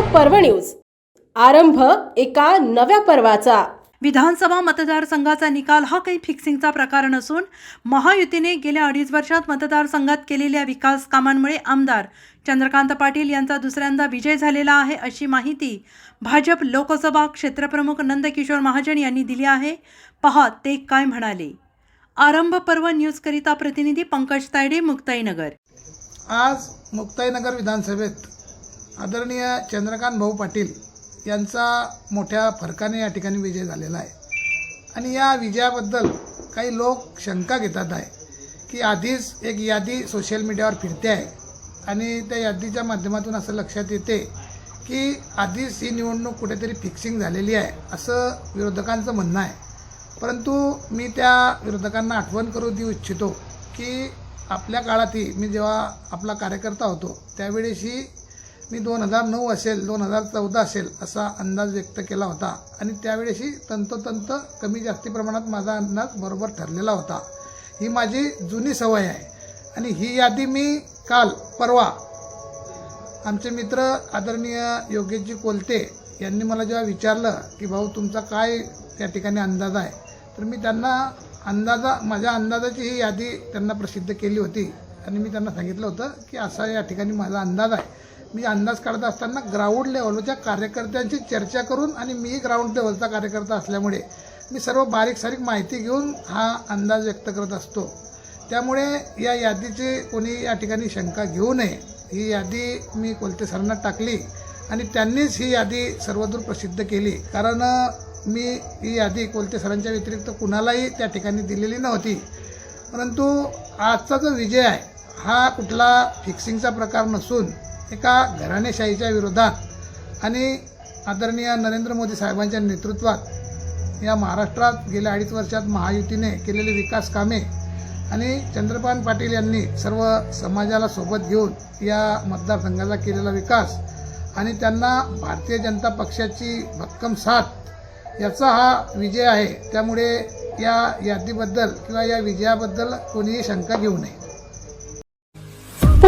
पर्व न्यूज. आरंभ एका नव्या पर्वाचा. विधानसभा मतदारसंघाचा निकाल हा काही फिक्सिंगचा प्रकार नसून महायुतीने गेल्या अडीच वर्षात मतदारसंघात केलेल्या विकास कामांमुळे आमदार चंद्रकांत पाटील यांचा दुसऱ्यांदा विजय झालेला आहे अशी माहिती भाजप लोकसभा क्षेत्रप्रमुख नंदकिशोर महाजन यांनी दिली आहे. पहा ते काय म्हणाले. आरंभ पर्व न्यूजकरिता प्रतिनिधी पंकज तायडे मुक्ताईनगर. आज मुक्ताईनगर विधानसभेत आदरणीय चंद्रकांत भाऊ पाटील यांचा मोठ्या फरकाने या ठिकाणी विजय झालेला आहे. आणि या विजयाबद्दल काही लोक शंका घेतात आहे की आधीच एक यादी सोशल मीडियावर फिरते आहे आणि त्या यादीच्या माध्यमातून असं लक्षात येते की आधीच ही निवडणूक कुठेतरी फिक्सिंग झालेली आहे असं विरोधकांचं म्हणणं आहे. परंतु मी त्या विरोधकांना आठवण करू देऊ इच्छितो की आपल्या काळातही मी जेव्हा आपला कार्यकर्ता होतो त्यावेळेशी मी दोन हजार नऊ असेल दोन हजार चौदा असेल असा अंदाज व्यक्त केला होता. आणि त्यावेळेशी तंतोतंत कमी जास्ती प्रमाणात माझा अंदाज बरोबर ठरलेला होता. ही माझी जुनी सवय आहे. आणि ही यादी मी काल परवा आमचे मित्र आदरणीय योगेशजी कोलते यांनी मला जेव्हा विचारलं की भाऊ तुमचा काय त्या ठिकाणी अंदाज आहे? तर मी त्यांना अंदाजा माझ्या अंदाजाची ही यादी त्यांना प्रसिद्ध केली होती. आणि मी त्यांना सांगितलं होतं की असा या ठिकाणी माझा अंदाज आहे. मी अंदाज काढत असताना ग्राउंड लेवलच्या कार्यकर्त्यांची चर्चा करून आणि मी ग्राउंड लेवलचा कार्यकर्ता असल्यामुळे मी सर्व बारीक सारीक माहिती घेऊन हा अंदाज व्यक्त करत असतो. त्यामुळे या यादीची कोणी या ठिकाणी शंका घेऊ नये. ही यादी मी कोलते सरांना टाकली आणि त्यांनीच ही यादी सर्वदूर प्रसिद्ध केली. कारण मी ही यादी कोलते सरांच्या व्यतिरिक्त कुणालाही त्या ठिकाणी दिलेली नव्हती. परंतु आजचा जो विजय आहे हा कुठला फिक्सिंगचा प्रकार नसून एका घराणेशाहीच्या विरोधात आणि आदरणीय नरेंद्र मोदी साहेबांच्या नेतृत्वात या महाराष्ट्रात गेल्या अडीच वर्षात महायुतीने केलेली विकास कामे आणि चंद्रकांत पाटील यांनी सर्व समाजाला सोबत घेऊन या मतदारसंघाचा केलेला विकास आणि त्यांना भारतीय जनता पक्षाची भक्कम साथ याचा हा विजय आहे. त्यामुळे या यादीबद्दल किंवा या विजयाबद्दल कोणीही शंका घेऊ नये.